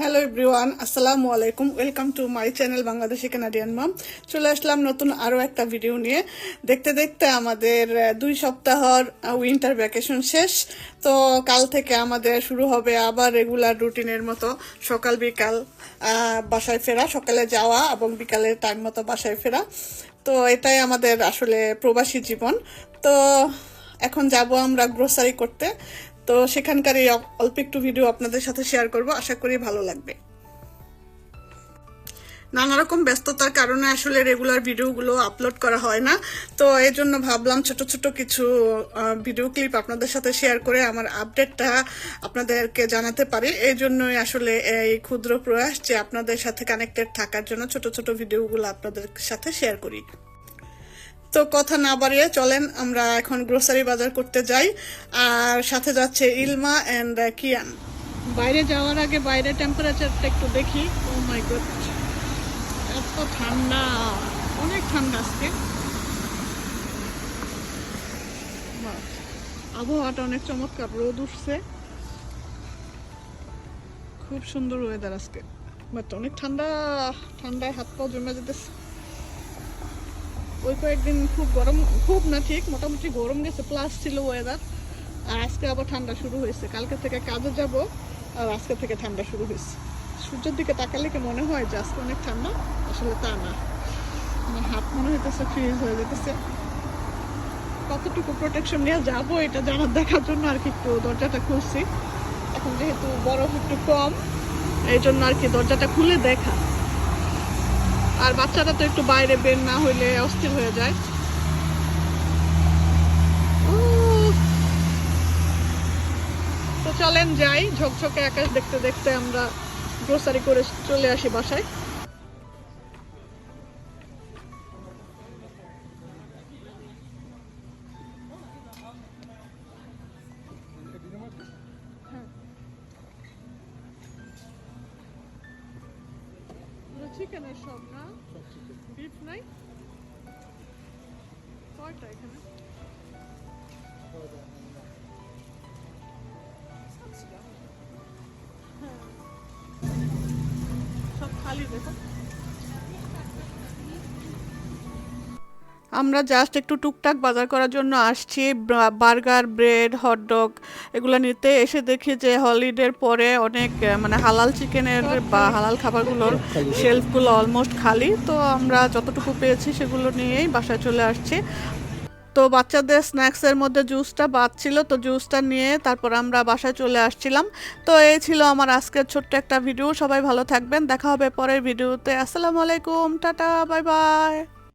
Hello everyone আসসালামু আলাইকুম welcome to my channel Bangladeshi Canadian mom চলে আসলাম নতুন আরও একটা ভিডিও নিয়ে। দেখতে দেখতে আমাদের দুই সপ্তাহর উইন্টার ভ্যাকেশন শেষ। তো কাল থেকে আমাদের শুরু হবে আবার রেগুলার রুটিনের মতো। সকাল, বিকাল বাসায় ফেরা, সকালে যাওয়া এবং বিকালে টাইম মতো বাসায় ফেরা। তো এটাই আমাদের আসলে প্রবাসী জীবন। তো এখন যাব আমরা গ্রোসারি করতে। তো সেখানকার এই অল্প একটু ভিডিও আপনাদের সাথে শেয়ার করব। আশা করি ভালো লাগবে। নানা রকম ব্যস্ততার কারণে আসলে রেগুলার ভিডিওগুলো আপলোড করা হয় না। তো এই জন্য ভাবলাম ছোট ছোট কিছু ভিডিও ক্লিপ আপনাদের সাথে শেয়ার করে আমার আপডেটটা আপনাদেরকে জানাতে পারি। এই জন্যই আসলে এই ক্ষুদ্র প্রয়াস যে আপনাদের সাথে কানেক্টেড থাকার জন্য ছোট ছোট ভিডিওগুলো আপনাদের সাথে শেয়ার করি। তো কথা না বাড়িয়ে চলেন আমরা এখন গ্রোসারি বাজার করতে যাই। আর সাথে যাচ্ছে ইলমা অ্যান্ড কিয়ান। বাইরে যাওয়ার আগে বাইরে টেম্পারেচারটা একটু দেখি। ও মাই গড এত ঠান্ডা অনেক ঠান্ডা আজকে। বাহ, আবহাওয়াটা অনেক চমৎকার রোদ উঠছে। খুব সুন্দর ওয়েদার আজকে। বাট অনেক ঠান্ডা ঠান্ডায় হাত পা জমে যেতেছে। ওই কয়েকদিন খুব গরম, খুব না ঠিক, মোটামুটি গরম গেছে প্লাস ছিল ওয়েদার আর আজকে আবার ঠান্ডা শুরু হয়েছে। কালকে থেকে কাজে যাব, আর আজকে থেকে ঠান্ডা শুরু হয়েছে। সূর্যের দিকে তাকালে কি মনে হয় যে আজকে অনেক ঠান্ডা? আসলে তা না। আমার হাত মনে হইতেছে ফ্রিজ হয়ে যেতেছে। কতটুকু প্রোটেকশন নিয়ে যাব, এটা জানার, দেখার জন্য আর কি একটু দরজাটা খুলছি। এখন যেহেতু বরফ একটু কম এই জন্য আর কি দরজাটা খুলে দেখা। আর বাচ্চাটা তো একটু বাইরে বের না হইলে অস্থির হয়ে যায়। তো চলেন যাই, ঝকঝকে আকাশ দেখতে দেখতে আমরা গ্রোসারি করে চলে আসি বাসায় চিকেনের সব না? বিফ নাই? কয়টা এখানে। সব খালি দেখো। আমরা জাস্ট একটু টুকটাক বাজার করার জন্য আসছি বার্গার ব্রেড হটডগ এগুলো নিতে। এসে দেখি যে হলিডের পরে অনেক মানে হালাল চিকেনের বা হালাল খাবারগুলোর শেলফগুলো অলমোস্ট খালি। তো আমরা যতটুকু পেয়েছি সেগুলো নিয়েই বাসায় চলে আসছি। তো বাচ্চাদের স্ন্যাক্সের মধ্যে জুসটা বাদ ছিল। তো জুসটা নিয়ে তারপর আমরা বাসায় চলে আসছিলাম। তো এই ছিল আমার আজকের ছোট্ট একটা ভিডিও সবাই ভালো থাকবেন। দেখা হবে পরের ভিডিওতে আসসালামু আলাইকুম। টাটা। Bye bye.